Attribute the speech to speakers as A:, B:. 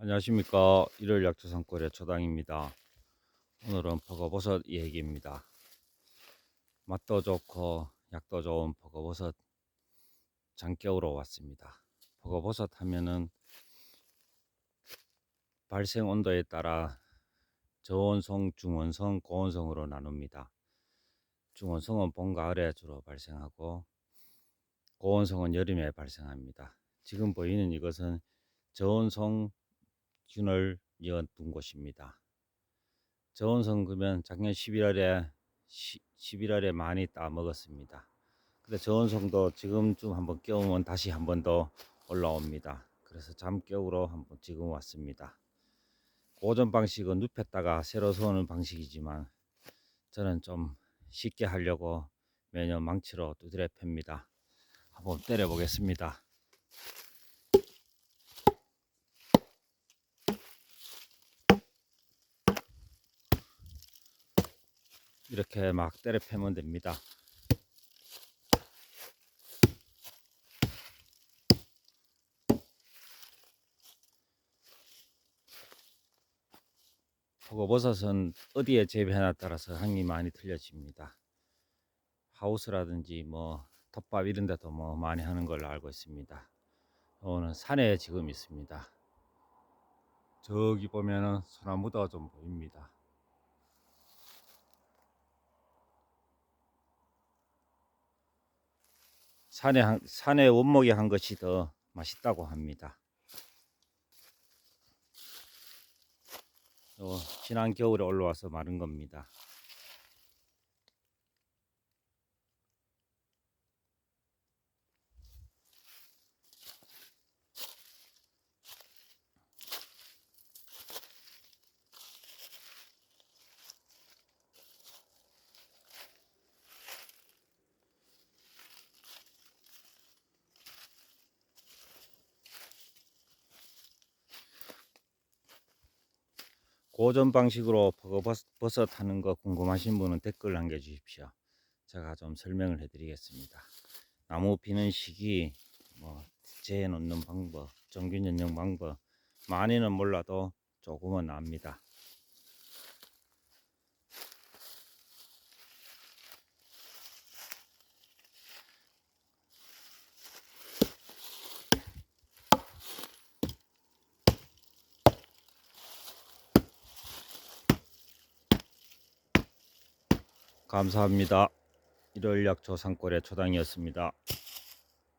A: 안녕하십니까. 일요일 약초산골의 초당입니다. 오늘은 버거버섯 얘기입니다. 맛도 좋고 약도 좋은 버거버섯 장겨우러 왔습니다. 버거버섯 하면은 발생 온도에 따라 저온성, 중온성, 고온성으로 나눕니다. 중온성은 봄, 가을에 주로 발생하고 고온성은 여름에 발생합니다. 지금 보이는 이것은 저온성 균을 이어둔 곳입니다. 저온성 그면 작년 11월에 11월에 많이 따 먹었습니다. 근데 저온성도 지금쯤 한번 깨우면 다시 한 번 더 올라옵니다. 그래서 잠 깨우러 한번 지금 왔습니다. 고전 방식은 눕혔다가 새로 서오는 방식이지만 저는 좀 쉽게 하려고 매년 망치로 두드려 팹니다. 한번 때려 보겠습니다. 이렇게 막 때려 패면 됩니다. 버섯은 어디에 재배하나 따라서 향이 많이 틀려집니다. 하우스라든지 뭐 텃밥 이런 데도 뭐 많이 하는 걸로 알고 있습니다. 오늘 산에 지금 있습니다. 저기 보면은 소나무도 좀 보입니다. 산에 한, 산에 원목에 한 것이 더 맛있다고 합니다. 요 지난 겨울에 올라와서 마른 겁니다. 고전 방식으로 버섯 버섯 하는 거 궁금하신 분은 댓글 남겨주십시오. 제가 좀 설명을 해드리겠습니다. 나무 비는 시기, 뭐 재해 놓는 방법, 정균 연령 방법 많이는 몰라도 조금은 압니다. 감사합니다. 일요일 약초 산골의 초당이었습니다.